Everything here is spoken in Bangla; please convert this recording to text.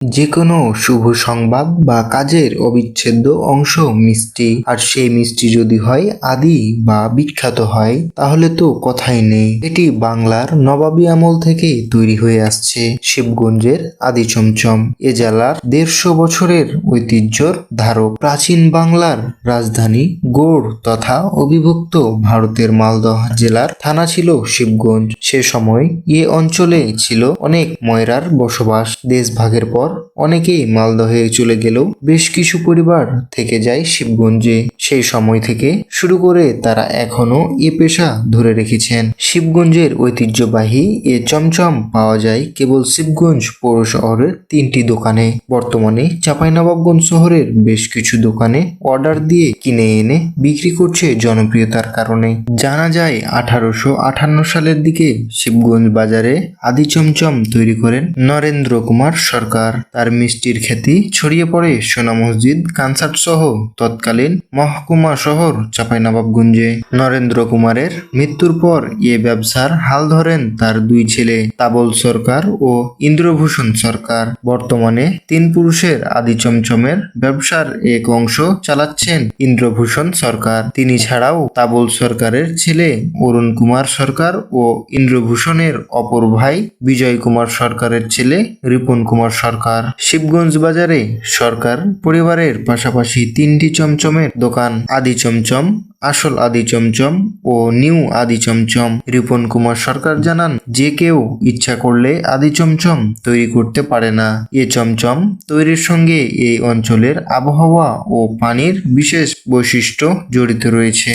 যে কোনো শুভ সংবাদ বা কাজের অবিচ্ছেদ্য অংশ মিষ্টি। আর সেই মিষ্টি যদি হয় আদি বা বিখ্যাত হয়, তাহলে তো কথাই নেই। এটি বাংলার নবাবী আমল থেকে তৈরি হয়ে আসছে শিবগঞ্জের আদি চমচম। এ জেলার দেড়শো বছরের ঐতিহ্যর ধারক। প্রাচীন বাংলার রাজধানী গৌড় তথা অবিভক্ত ভারতের মালদহ জেলার থানা ছিল শিবগঞ্জ। সে সময় এ অঞ্চলে ছিল অনেক ময়রার বসবাস। দেশভাগের পর অনেকেই মালদহে চলে গেলেও বেশ কিছু পরিবার থেকে যায় শিবগঞ্জে। সেই সময় থেকে শুরু করে তারা এখনও এ পেশা ধরে রেখেছেন। শিবগঞ্জের ঐতিহ্যবাহী এ চমচম পাওয়া যায় কেবল শিবগঞ্জ পৌর শহরের তিনটি দোকানে। বর্তমানে চাঁপাইনবাবগঞ্জ শহরের বেশ কিছু দোকানে অর্ডার দিয়ে কিনে এনে বিক্রি করছে জনপ্রিয়তার কারণে। জানা যায়, আঠারোশো আটান্ন সালের দিকে শিবগঞ্জ বাজারে আদি চমচম তৈরি করেন নরেন্দ্র কুমার সরকার। তার মিষ্টির খ্যাতি ছড়িয়ে পড়ে সোনা মসজিদ কানসার্ট সহ তৎকালীন মহকুমা শহর চাঁপাইনবাবগঞ্জে। নরেন্দ্র কুমারের মৃত্যুর পর এ ব্যবসার হাল ধরেন তার দুই ছেলে, তাবল সরকার ও ইন্দ্রভূষণ সরকার। বর্তমানে তিন পুরুষের আদি চমচমের ব্যবসার এক অংশ চালাচ্ছেন ইন্দ্রভূষণ সরকার। তিনি ছাড়াও তাবল সরকারের ছেলে অরুণ কুমার সরকার ও ইন্দ্রভূষণের অপর ভাই বিজয় কুমার সরকারের ছেলে রিপন কুমার সরকার। শিবগঞ্জ বাজারে সরকার পরিবারের পাশাপাশি তিনটি চমচমের দোকান আদি চমচম, আসল আদি চমচম ও নিউ আদি চমচম। রিপন কুমার সরকার জানান, যে কেউ ইচ্ছা করলে আদি চমচম তৈরি করতে পারে না। এ চমচম তৈরির সঙ্গে এই অঞ্চলের আবহাওয়া ও পানির বিশেষ বৈশিষ্ট্য জড়িত রয়েছে।